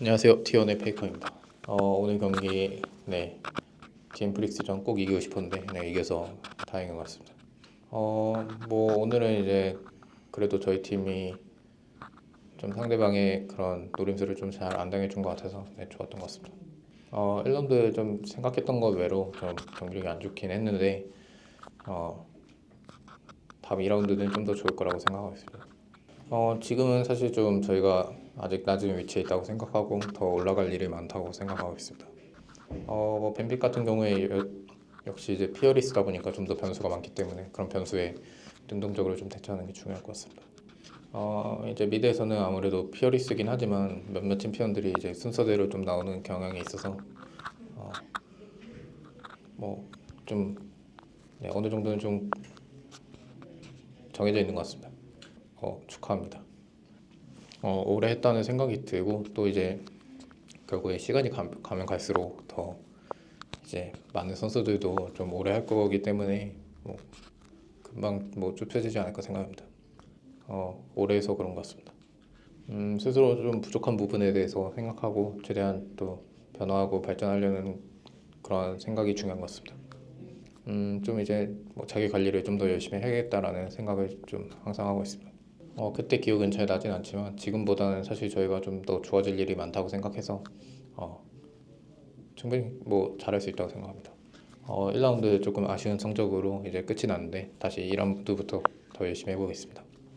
안녕하세요. T1의 페이커입니다. 어, 오늘 경기 네팀 프릭스전 꼭 이기고 싶었는데 네, 이겨서 다행인 것 같습니다. 어, 뭐 오늘은 이제 그래도 저희 팀이 좀 상대방의 그런 노림수를 좀 잘 안 당해준 것 같아서 네, 좋았던 것 같습니다. 어, 1라운드 좀 생각했던 것 외로 좀 경기력이 안 좋긴 했는데 어, 다음 2라운드는 좀 더 좋을 거라고 생각하고 있습니다. 어, 지금은 사실 좀 저희가 아직 낮은 위치에 있다고 생각하고 더 올라갈 일이 많다고 생각하고 있습니다. 어, 뭐 뱀픽 같은 경우에 여- 역시 이제 피어리스다 보니까 좀 더 변수가 많기 때문에 그런 변수에 능동적으로 좀 대처하는 게 중요할 것 같습니다. 어, 이제 미드에서는 아무래도 피어리스긴 하지만 몇몇 챔피언들이 이제 순서대로 좀 나오는 경향이 있어서 어, 뭐좀 네, 어느 정도는 좀 정해져 있는 것 같습니다. 어, 축하합니다. 어, 오래 했다는 생각이 들고 또 이제 결국에 시간이 가, 가면 갈수록 더 이제 많은 선수들도 좀 오래 할 거기 때문에 뭐 금방 뭐 좁혀지지 않을까 생각합니다. 어, 오래 해서 그런 것 같습니다. 음, 스스로 좀 부족한 부분에 대해서 생각하고 최대한 또 변화하고 발전하려는 그런 생각이 중요한 것 같습니다. 음, 좀 이제 뭐 자기 관리를 좀 더 열심히 해야겠다라는 생각을 좀 항상 하고 있습니다. 어, 그때 기억은 잘 나진 않지만 지금보다는 사실 저희가 좀 더 좋아질 일이 많다고 생각해서 어, 충분히 뭐 잘할 수 있다고 생각합니다. 어, 1라운드 조금 아쉬운 성적으로 이제 끝이 났는데 다시 2라운드부터 더 열심히 해보겠습니다.